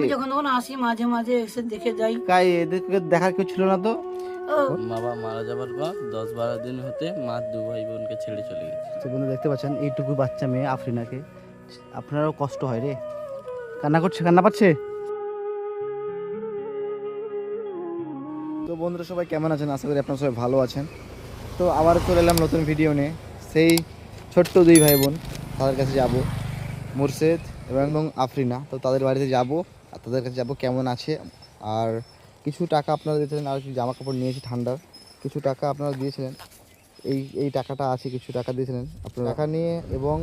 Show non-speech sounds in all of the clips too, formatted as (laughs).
আমি যখন তখন আসি মাঝে মাঝে এসে দেখে যাই। কাই এদেরকে দেখার কেউ ছিল না তো? ও। বাবা মারা যাবার পর দশ বারো দিন হতে মা দু ভাই বোনকে ছেড়ে চলে গেছে। তো বন্ধু দেখতে পাচ্ছেন এইটুকু বাচ্চা মেয়ে আফরিনাকে। আপনারও কষ্ট হয় রে। কান্না করছে কান্না পাচ্ছে? তো বন্ধুরা সবাই কেমন আছেন? আশা করি আপনারা সবাই ভালো আছেন। তো আবার চলে এলাম নতুন ভিডিও নিয়ে। সেই ছোট্ট দুই ভাই বোন তাদের কাছে যাব মুর্শেদ এবং আফরিনা। তো তাদের বাড়িতে যাব। তাদের কাছে যাব, কেমন আছে? আর কিছু টাকা আপনারা দিয়েছিলেন, আর কিছু জামা কাপড় নিয়েছি ঠান্ডার। কিছু টাকা আপনারা দিয়েছিলেন, এই এই টাকাটা আছে, কিছু টাকা দিয়েছিলেন। আপনার টাকা নিয়ে এবং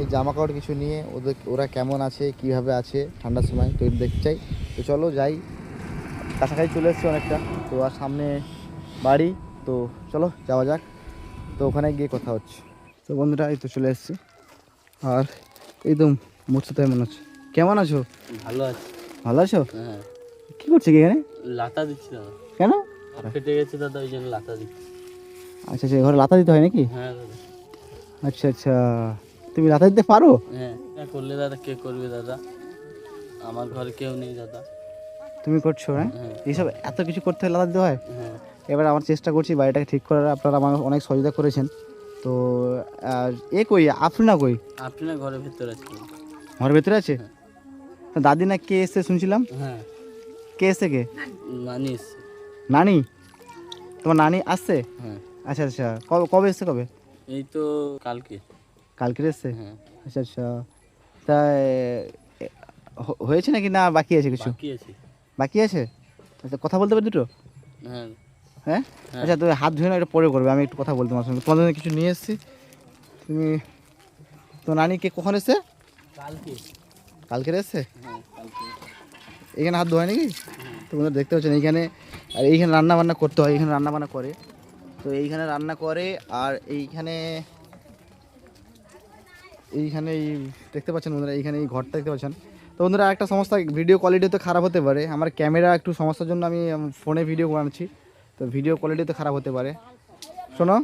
এই জামা কাপড় কিছু নিয়ে ওদের, ওরা কেমন আছে, কীভাবে আছে, ঠান্ডার সময়, তো দেখতে চাই। তো চলো যাই, কাছাকাছি চলে এসেছি অনেকটা। তো আর সামনে বাড়ি, তো চলো যাওয়া যাক। তো ওখানে গিয়ে কথা হচ্ছে। তো বন্ধুরা, এই তো চলে এসেছি। আর এই তো মুর্শিদাই মনে হচ্ছে। কেমন আছো? ভালো আছে। ভালো আছো? হ্যাঁ। কী করছে কি এখানে? লাতা দিচ্ছি দাদা। কেন? ফেটে গেছে দাদা ওই জন্য লাতা দিচ্ছি। আচ্ছা আচ্ছা ঘরে লাতা দিতে হয় নাকি? হ্যাঁ দাদা। আচ্ছা আচ্ছা তুমি লাতা দিতে পারো? হ্যাঁ এটা করলে দাদা কে করবে দাদা? আমার ঘরে কেউ নেই দাদা। তুমি করছ হ্যাঁ? হ্যাঁ। এইসব এত কিছু করতে হয় লাদা দিতে হয়? হ্যাঁ। এবার আমার চেষ্টা করছি বাড়িটাকে ঠিক করার। আপনারা আমার অনেক সহযোগিতা করেছেন। তো এ কই? আফরিনা কই? আপনি না ঘরের ভিতরে আছেন ঘরের ভেতরে আছে? দাদি না কে এসছে শুনছিলাম? হ্যাঁ। কে এসছে কে? মানিস নানি? তোমার নানি আসছে? হ্যাঁ। আচ্ছা আচ্ছা। কবে কবে এসছে কবে? এই তো কালকে। কালকে এসছে? হ্যাঁ। আচ্ছা আচ্ছা। তা হয়েছে নাকি না বাকি আছে কিছু? বাকি আছে। বাকি আছে? আচ্ছা কথা বলতে পারি দুটো? হ্যাঁ। হ্যাঁ? হ্যাঁ। আচ্ছা তুমি হাত ধুয়ে না এটা পরে করবে। আমি একটু কথা বলতে তোমার সঙ্গে। তোমাদের জন্য কিছু নিয়ে এসেছি। তুমি তো নানি কে কখন এসছে? কালকে। কালকে এসছে? এখানে হাত ধোয় নাকি? তোমরা দেখতে পাচ্ছেন, এইখানে আর এইখানে রান্না বান্না করতে হয়, এইখানে রান্না বান্না করে। তো এইখানে রান্না করে, আর এইখানে এইখানে এই দেখতে পাচ্ছেন বন্ধুরা, এইখানে এই ঘরটা দেখতে পাচ্ছেন। তো বন্ধুরা একটা সমস্যা ভিডিও কোয়ালিটি তো খারাপ হতে পারে। আমার ক্যামেরা একটু সমস্যার জন্য আমি ফোনে ভিডিও বানাচ্ছি। তো ভিডিও কোয়ালিটি তো খারাপ হতে পারে। শোনো।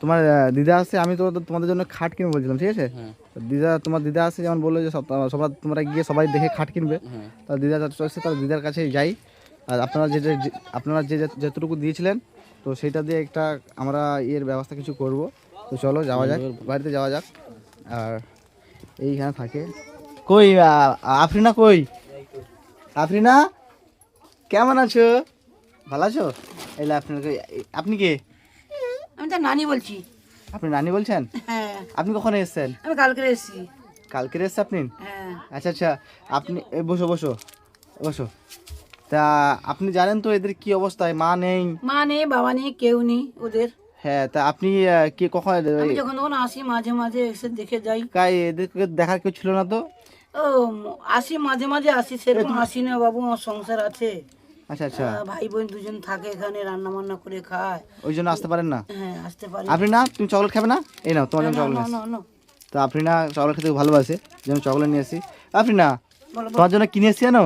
তোমার দিদা আসছে আমি তো তোমাদের জন্য খাট কিনবো বলছিলাম ঠিক আছে? হ্যাঁ। দিদা তোমার দিদা আসছে যেমন বলল যে সবার তোমরা গিয়ে সবাই দেখে খাট কিনবে। হ্যাঁ। তা দিদা চলছে তার দিদার কাছে যাই। আর আপনারা যে আপনারা যে যতটুকু দিয়েছিলেন তো সেটা দিয়ে একটা আমরা ইয়ের ব্যবস্থা কিছু করব। তো চলো যাওয়া যাক বাড়িতে যাওয়া যাক। আর এইখানে থাকে। কই আফরিনা কই? আফরিনা কেমন আছো? ভালো আছো? এই আপনার আপনি কে? আমি তো নানি বলছি। আপনি নানি বলছেন? হ্যাঁ। আপনি কখন এসেছেন? আমি কালকে এসেছি। কালকে এসছে আপনি? হ্যাঁ। আচ্ছা আচ্ছা। আপনি এ, বসো বসো। বসো। তা আপনি জানেন তো এদের কি অবস্থায় মা নেই। মা নেই বাবা নেই কেউ নেই ওদের। হ্যাঁ তা আপনি আহ, কি কখন আমি যখন তখন আসি মাঝে মাঝে এসে দেখে যাই। কাই এদেরকে দেখার কেউ ছিল না তো? ও ম- আসি মাঝে মাঝে আসি সেরকম আসি না বাবু আমার সংসার আছে। আচ্ছা আচ্ছা। ভাই বোন দুজন থাকে এখানে রান্না বান্না করে খায়। ওই জন্য আসতে পারেন না? হ্যাঁ আসতে পারি আপনি না তুমি চকলেট খাবে না? এই নাও তোমার জন্য চকলেট। তো আপনি না চকলেট খেতে খুব ভালোবাসে যেন চকলেট নিয়ে এসেছি আপনি না বলো বলো, তোমার জন্য কিনে এসেছি জানো?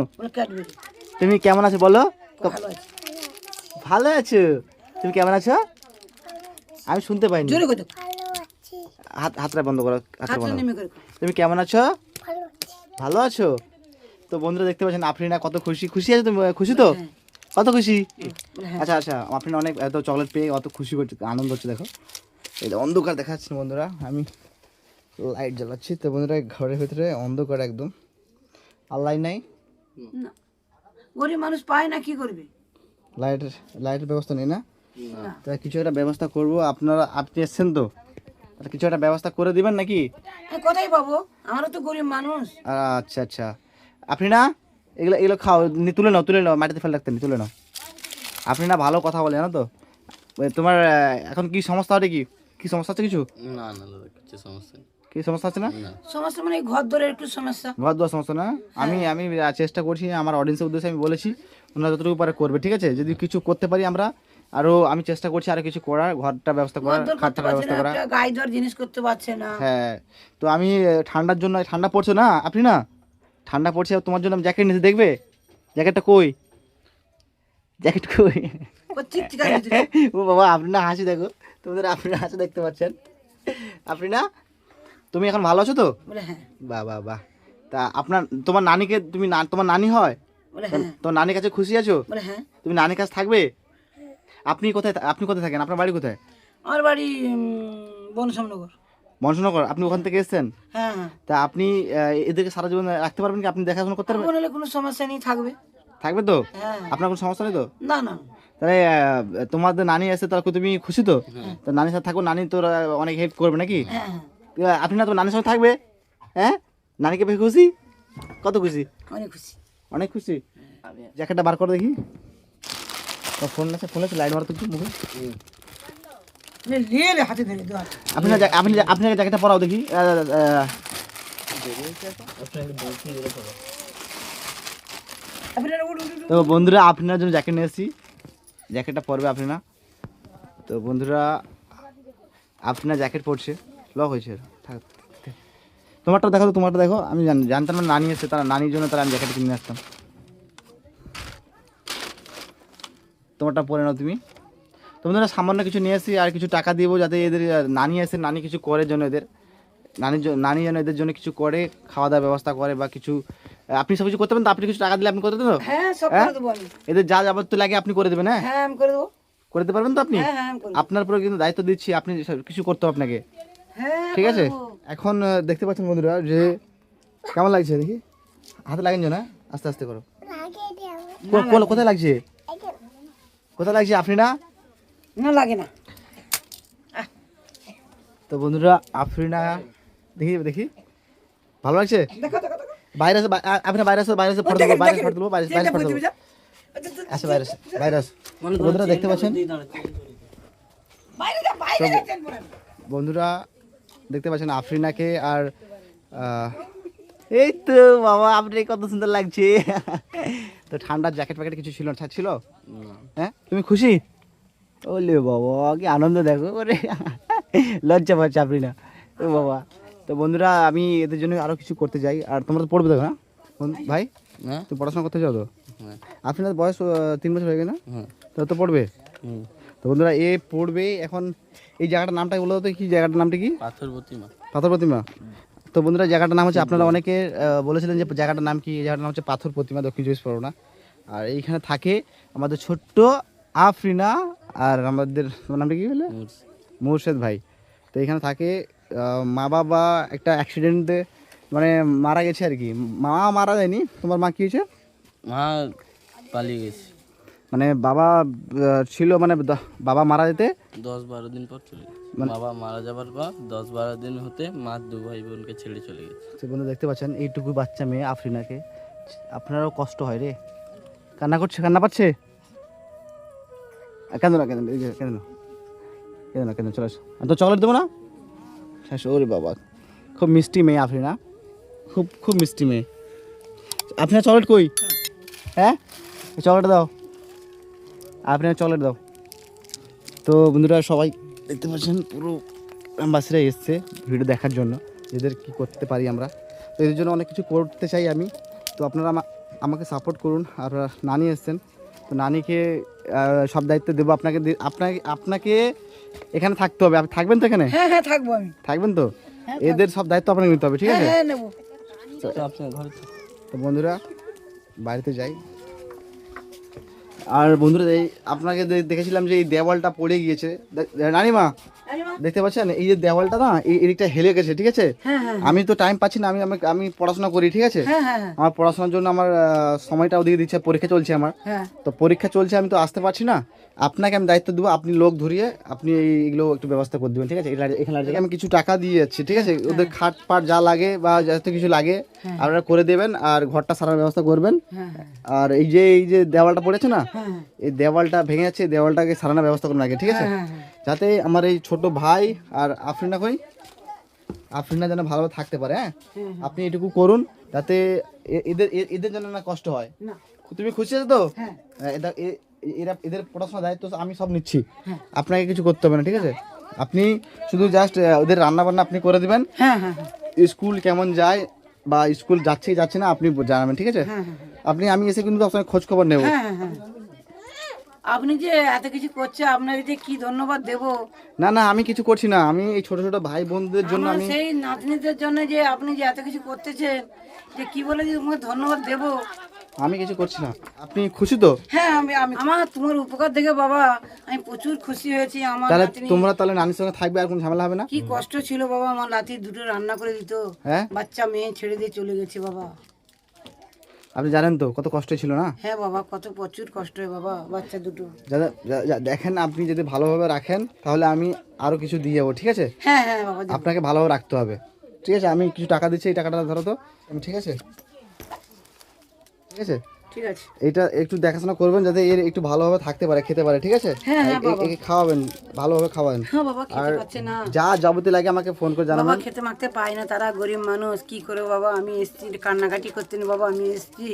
তুমি কেমন আছো বলো? ভালো আছে। আছো? তুমি কেমন আছো? আমি শুনতে পাইনি। হাত হাতটা বন্ধ করো হাতটা বন্ধ করো। নেমে করে তুমি কেমন আছো। ভালো আছো? তো বন্ধুরা দেখতে পাচ্ছেন আফরিনা কত খুশি। খুশি আছে তুমি খুশি তো? হ্যাঁ। কত খুশি? হ্যাঁ। আচ্ছা আচ্ছা আফরিনা অনেক এত চকলেট পেয়ে অত খুশি করছে আনন্দ হচ্ছে দেখো। এই অন্ধকার দেখাচ্ছি বন্ধুরা আমি লাইট জ্বালাচ্ছি। তো বন্ধুরা ঘরের ভিতরে অন্ধকার একদম। আর লাইট নাই? না। গরিব মানুষ পায় না কি করবে? লাইটের লাইটের ব্যবস্থা নেই না? তা কিছু একটা ব্যবস্থা করব। আপনারা আপনি এসছেন তো? কিছু একটা ব্যবস্থা করে দিবেন নাকি? আমি কোথায় পাবো? আমারও তো গরিব মানুষ। আচ্ছা আচ্ছা। আপনি না এগুলো এগুলো খাও নি তুলে নাও তুলে নাও মাটিতে ফেলে রাখতে নি তুলে নাও। আপনি না ভালো কথা বলে জানো তো? ওই তোমার এখন কি সমস্যা হবে কি? কি সমস্যা আছে কিছু? না না কিছু সমস্যা নেই। কি সমস্যা আছে না? সমস্যা মানে ঘর ধরে একটু সমস্যা। ঘর দেওয়ার সমস্যা না? আমি আমি চেষ্টা করছি আমার অডিয়েন্সের উদ্দেশ্যে আমি বলেছি ওনারা যতটুকু পারে করবে ঠিক আছে? যদি কিছু করতে পারি আমরা আরও আমি চেষ্টা করছি আরও কিছু করার ঘরটা ব্যবস্থা করার দর পারছে ব্যবস্থা করা গায়ে জিনিস করতে পারছে না। হ্যাঁ তো আমি ঠান্ডার জন্য ঠান্ডা পড়ছে না? আপনি না? ঠান্ডা পড়ছে তোমার জন্য আমি জ্যাকেট নিতে দেখবে? জ্যাকেটটা কই? জ্যাকেট কই? (laughs) ও বাবা আপনি না হাসি দেখো। তোমাদের আপনি না হাসি দেখতে পাচ্ছেন। আপনি না? তুমি এখন ভালো আছো তো? হ্যাঁ। বাহ বাহ বাহ। তা আপনার তোমার নানিকে তুমি না- তোমার নানি হয়? হ্যাঁ। তোমার নানির কাছে খুশি আছো? হ্যাঁ। তুমি নানির কাছে থাকবে? আপনি কোথায় আপনি কোথায় থাকেন? আপনার বাড়ি কোথায়? আমার বাড়ি বনসামনগর। মনসনগর আপনি ওখান থেকে এসেছেন? হ্যাঁ হ্যাঁ। তা আপনি এদেরকে সারা জীবন রাখতে পারবেন কি? আপনি দেখাশোনা করতে পারবেন? হলে কোনো সমস্যা নেই থাকবে। থাকবে তো? হ্যাঁ। আপনার কোনো সমস্যা নেই তো? না না। তাহলে তোমাদের নানি আছে তার তুমি খুশি তো? তো নানির সাথে থাকো নানি তোর অনেক হেল্প করবে নাকি? হ্যাঁ হ্যাঁ। আপনি না তোমার নানির সঙ্গে থাকবে? হ্যাঁ? নানিকে পেয়ে খুশি? কত খুশি? অনেক খুশি। অনেক খুশি? জ্যাকেটটা বার করে দেখি। ফোন আছে ফোন আছে লাইট মারো তো একটু মুখে। হাতে ধরে আপনি না আপনি আপনি জ্যাকেটটা পরাও দেখি। তো বন্ধুরা আপনার জন্য জ্যাকেট নিয়ে এসেছি। জ্যাকেটটা পরবে আপনি না। তো বন্ধুরা আপনার জ্যাকেট পরছে। লক হয়েছে। থাক। তোমারটা দেখো তো তোমারটা দেখো। আমি জান- জানতাম না নানি এসে তারা নানির জন্য তারা আমি জ্যাকেট কিনে আসতাম। তোমারটা পরে নাও তুমি। তো বন্ধুরা সামান্য কিছু নিয়ে আসি আর কিছু টাকা দিব যাতে এদের নানি এসে নানি কিছু করে জন্য এদের নানির জ- নানি যেন এদের জন্য কিছু করে খাওয়া দাওয়ার ব্যবস্থা করে বা কিছু আপনি সব কিছু করতে পারেন তো? আপনি কিছু টাকা দিলে আপনি করতে দেবেন তো? হ্যাঁ সব হ্যাঁ? করে দেবো আমি। এদের যা যাবতীয় লাগে আপনি করে দেবেন হ্যাঁ? হ্যাঁ আমি করে দেবো। করে দিতে পারবেন তো আপনি? হ্যাঁ হ্যাঁ আমি আপনার উপরে কিন্তু দায়িত্ব দিচ্ছি আপনি সব কিছু করতে হবে আপনাকে। হ্যাঁ ঠিক আছে? এখন দেখতে পাচ্ছেন বন্ধুরা যে কেমন লাগছে দেখি? হাতে লাগেন না? আস্তে আস্তে করো। কো- কো- কোথায় লাগছে? কোথায় লাগছে? আপনি না? না লাগে না। তো বন্ধুরা আফরিনা দেখি দেখি। ভালো লাগছে? দেখো দেখো দেখো। বাইরে ফটো দেবো বাইরে ফটো দেবো বাইরে বাইরে ফটো দেবো আসো বাইরে আসো বাইরে আসো বন্ধুরা দেখতে পাচ্ছেন? বন্ধুরা দেখতে পাচ্ছেন আফরিনাকে আর এই তো বাবা আপনি কত সুন্দর লাগছে। তো ঠান্ডার জ্যাকেট প্যাকেট কিছু ছিল না ছিল? হ্যাঁ? তুমি খুশি? ওলে বাবা কি আনন্দ দেখো ওরে। লজ্জা পাচ্ছে আফরিনা ও বাবা তো বন্ধুরা আমি এদের জন্য আরও কিছু করতে যাই। আর তোমরা তো পড়বে দেখো না? ভাই হ্যাঁ। তুমি পড়াশোনা করতে চাও তো? হ্যাঁ। আফরিনার বয়স তিন বছর হয়ে গেছে না? হ্যাঁ। তো তো পড়বে। তো বন্ধুরা এ পড়বে এখন এই জায়গাটার নামটা বলো তো কি জায়গাটার নামটা কি? পাথর প্রতিমা। পাথর প্রতিমা। তো বন্ধুরা জায়গাটার নাম হচ্ছে আপনারা অনেকে বলেছিলেন যে জায়গাটার নাম কি এই জায়গাটার নাম হচ্ছে পাথর প্রতিমা দক্ষিণ চব্বিশ পরগনা। আর এইখানে থাকে আমাদের ছোট্ট আফরিনা আর আমাদের নামটা কি বলে মুর্শি। মুর্শেদ ভাই। তো এখানে থাকে মা বাবা একটা অ্যাক্সিডেন্টে মানে মারা গেছে আর কি। মা মারা যায়নি? তোমার মা কি হয়েছে? মা পালিয়ে গেছে। মানে বাবা ছিল মানে বাবা মারা যেতে? দশ বারো দিন পর চলে গেছে। মানে- বাবা মারা যাবার পর দশ বারো দিন হতে মা দু ভাই বোনকে ছেড়ে চলে গেছে। সে বন্ধু দেখতে পাচ্ছেন এইটুকু বাচ্চা মেয়ে আফরিনাকে। আপনারও কষ্ট হয় রে। কান্না করছে কান্না পাচ্ছে? না না, না। না চলে তো চকলেট দেবো না? শেষ ওরে বাবা। খুব মিষ্টি মেয়ে আপনি না খুব খুব মিষ্টি মেয়ে। আপনি আপনার চকলেট কই? হ্যাঁ? চকলেট দাও। আপনার চকলেট দাও। তো বন্ধুরা সবাই দেখতে পাচ্ছেন পুরো গ্রামবাসীরা এসছে ভিডিও দেখার জন্য। এদের কি করতে পারি আমরা? তো এদের জন্য অনেক কিছু করতে চাই আমি। তো আপনারা আমা- আমাকে সাপোর্ট করুন। আর নানি এসছেন। তো নানিকে সব দায়িত্ব দেবো আপনাকে আপনাকে আপনাকে এখানে থাকতে হবে। আপনি থাকবেন তো এখানে? হ্যাঁ হ্যাঁ থাকব আমি। থাকবেন তো? এদের সব দায়িত্ব আপনাকে নিতে হবে ঠিক হ্যাঁ আছে? হ্যাঁ নেব। তো বন্ধুরা বাড়িতে যাই। আর বন্ধুরা এই আপনাকে দেখেছিলাম যে এই দেওয়ালটা পড়ে গিয়েছে। নানিমা দেখতে পাচ্ছেন? এই যে দেওয়ালটা না এই এদিকটা হেলে গেছে ঠিক আছে? হ্যাঁ হ্যাঁ আমি তো টাইম পাচ্ছি না আমি আমি- পড়াশোনা করি ঠিক আছে? হ্যাঁ হ্যাঁ হ্যাঁ। আমার পড়াশোনার জন্য আমার সময়টাও দিয়ে দিচ্ছে পরীক্ষা চলছে আমার। হ্যাঁ। তো পরীক্ষা চলছে আমি তো আসতে পারছি না। আপনাকে আমি দায়িত্ব দেবো আপনি লোক ধরিয়ে আপনি এইগুলো একটু ব্যবস্থা করে দেবেন ঠিক আছে? এখানে আমি কিছু টাকা দিয়ে যাচ্ছি ঠিক আছে? ওদের খাট পাট যা লাগে বা যত কিছু লাগে আপনারা করে দেবেন আর ঘরটা সারার ব্যবস্থা করবেন। হ্যাঁ হ্যাঁ। আর এই যে এই যে দেওয়ালটা পড়েছে না হ্যাঁ এই দেওয়ালটা ভেঙে যাচ্ছে দেওয়ালটাকে সারানোর ব্যবস্থা করুন আগে ঠিক আছে? হ্যাঁ হ্যাঁ। যাতে আমার এই ছোট ভাই আর আফরিনা কই? আফরিনা যেন ভালোভাবে থাকতে পারে হ্যাঁ? আপনি এটুকু করুন যাতে এদের এদের যেন না কষ্ট হয়। না। তুমি খুশি আছো তো? হ্যাঁ। এরা এদের পড়াশোনার দায়িত্ব আমি সব নিচ্ছি। হ্যাঁ। আপনাকে কিছু করতে হবে না ঠিক আছে? আপনি শুধু জাস্ট ওদের রান্না বান্না আপনি করে দিবেন। হ্যাঁ স্কুল কেমন যায় বা স্কুল যাচ্ছে যাচ্ছে না আপনি জানাবেন ঠিক আছে? আপনি আমি এসে কিন্তু আপনার খোঁজ খবর নেব। হ্যাঁ হ্যাঁ হ্যাঁ। আপনি যে এত কিছু করছে আপনাকে যে কি ধন্যবাদ দেব? না না আমি কিছু করছি না। আমি এই ছোট ছোট ভাই বোনদের জন্য আমি সেই নাতনিদের জন্য যে আপনি যে এত কিছু করতেছেন যে কি বলে যে তোমাকে ধন্যবাদ দেব? আমি কিছু করছি না। আপনি খুশি তো? হ্যাঁ আমি আমি আমার তোমার উপকার দেখে বাবা আমি প্রচুর খুশি হয়েছি আমার তাহলে নাতনি। তোমরা তাহলে নানির সঙ্গে থাকবে আর কোনো ঝামেলা হবে না? কি কষ্ট ছিল বাবা আমার নাতি দুটো রান্না করে দিত। হ্যাঁ? বাচ্চা মেয়ে ছেড়ে দিয়ে চলে গেছে বাবা। আপনি জানেন তো কত কষ্ট ছিল না? হ্যাঁ বাবা কত প্রচুর কষ্ট হয় বাবা বাচ্চা দুটো। যা- দেখেন আপনি যদি ভালোভাবে রাখেন তাহলে আমি আরও কিছু দিয়ে যাব ঠিক আছে? হ্যাঁ হ্যাঁ বাবা আপনাকে ভালোভাবে রাখতে হবে। ঠিক আছে আমি কিছু টাকা দিচ্ছি এই টাকাটা ধরো তো। ঠিক আছে? ঠিক আছে? ঠিক আছে। এইটা একটু দেখাশোনা করবেন যাতে এর একটু ভালোভাবে থাকতে পারে খেতে পারে ঠিক আছে? হ্যাঁ, হ্যাঁ, একে খাওয়াবেন ভালোভাবে খাওয়াবেন। হ্যাঁ বাবা খেতে পাচ্ছে না। যা যাবতীয় লাগে আমাকে ফোন করে বাবা খেতে মাখতে পায় না তারা গরিব মানুষ কি করে বাবা? আমি এসছি কান্নাকাটি করতে না বাবা আমি এসছি।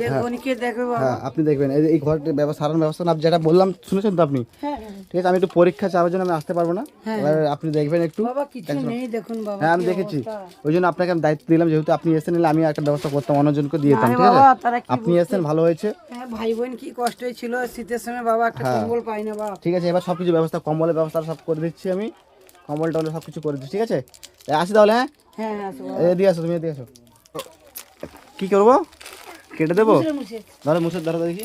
দেখব কে দেখবে বাবা। হ্যাঁ আপনি দেখবেন এই ঘরটির ব্যবস্থা সারানোর ব্যবস্থা না যেটা বললাম শুনেছেন তো আপনি? হ্যাঁ হ্যাঁ। ঠিক আছে আমি একটু পরীক্ষা চাওয়ার জন্য আমি আসতে পারব না। হ্যাঁ। এবার আপনি দেখবেন একটু। বাবা কিছু নেই দেখুন বাবা হ্যাঁ আমি দেখেছি। ওই জন্য আপনাকে আমি দায়িত্ব দিলাম যেহেতু আপনি এসে নিলে আমি একটা ব্যবস্থা করতাম অন্যজনকে দিয়ে দিতাম ঠিক আছে? আপনি এসেছেন ভালো হয়েছে? হ্যাঁ ভাই বোন কি কষ্ট ছিল শীতের সময় বাবা একটা হ্যাঁ। কম্বল পাই না বাবা ঠিক আছে এবার সব কিছু ব্যবস্থা কম্বলের ব্যবস্থা সব করে দিচ্ছি আমি। কম্বল টম্বল সব কিছু করে দিচ্ছি ঠিক আছে? আসি তাহলে হ্যাঁ? হ্যাঁ হ্যাঁ। এদিকে আসো তুমি এদিকে আসো। কি করব? কেটে দেবো। ধরো মুসের ধরো দেখি।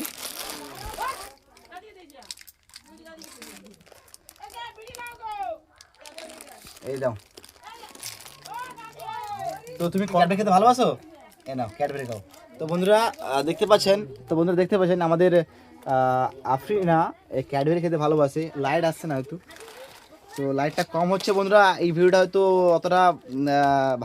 এই দাও। তো তুমি ক্যাডবেরি খেতে ভালোবাসো? এ নাও ক্যাডবেরি খাও। তো বন্ধুরা দেখতে পাচ্ছেন তো বন্ধুরা দেখতে পাচ্ছেন আমাদের আফরিনা এই ক্যাডবেরি খেতে ভালোবাসে। লাইট আসছে না একটু। তো লাইটটা কম হচ্ছে বন্ধুরা এই ভিডিওটা হয়তো অতটা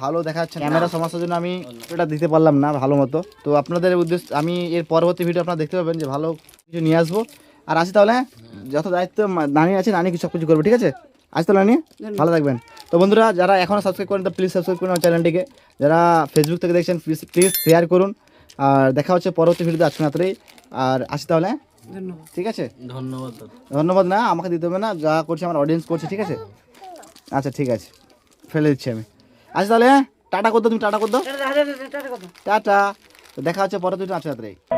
ভালো দেখাচ্ছে ক্যামেরা সমস্যার জন্য আমি এটা দিতে পারলাম না ভালো মতো। তো আপনাদের উদ্দেশ্য আমি এর পরবর্তী ভিডিও আপনারা দেখতে পাবেন যে ভালো কিছু নিয়ে আসব। আর আসি তাহলে হ্যাঁ? যত দায়িত্ব নানি আছে নানি সব কিছু করবে ঠিক আছে? আসি তাহলে নানি? ভালো থাকবেন। তো বন্ধুরা যারা এখনও সাবস্ক্রাইব করেন তো প্লিজ সাবস্ক্রাইব করুন আমার চ্যানেলটিকে যারা ফেসবুক থেকে দেখছেন প্লিজ প্লিজ শেয়ার করুন। আর দেখা হচ্ছে পরবর্তী ভিডিওতে আসুন রাত্রেই আর আসি তাহলে হ্যাঁ? ধন্যবাদ। ঠিক আছে? ধন্যবাদ ধন্যবাদ না আমাকে দিতে হবে না যা করছে আমার অডিয়েন্স করছে ঠিক আছে? আচ্ছা ঠিক আছে। ফেলে দিচ্ছি আমি। আচ্ছা তাহলে হ্যাঁ? টাটা করতো তুমি টাটা করতো? টাটা, টাটা, টাটা, টাটা, কথা। টাটা। তো দেখা হচ্ছে পরে আচ্ছা রাত্রে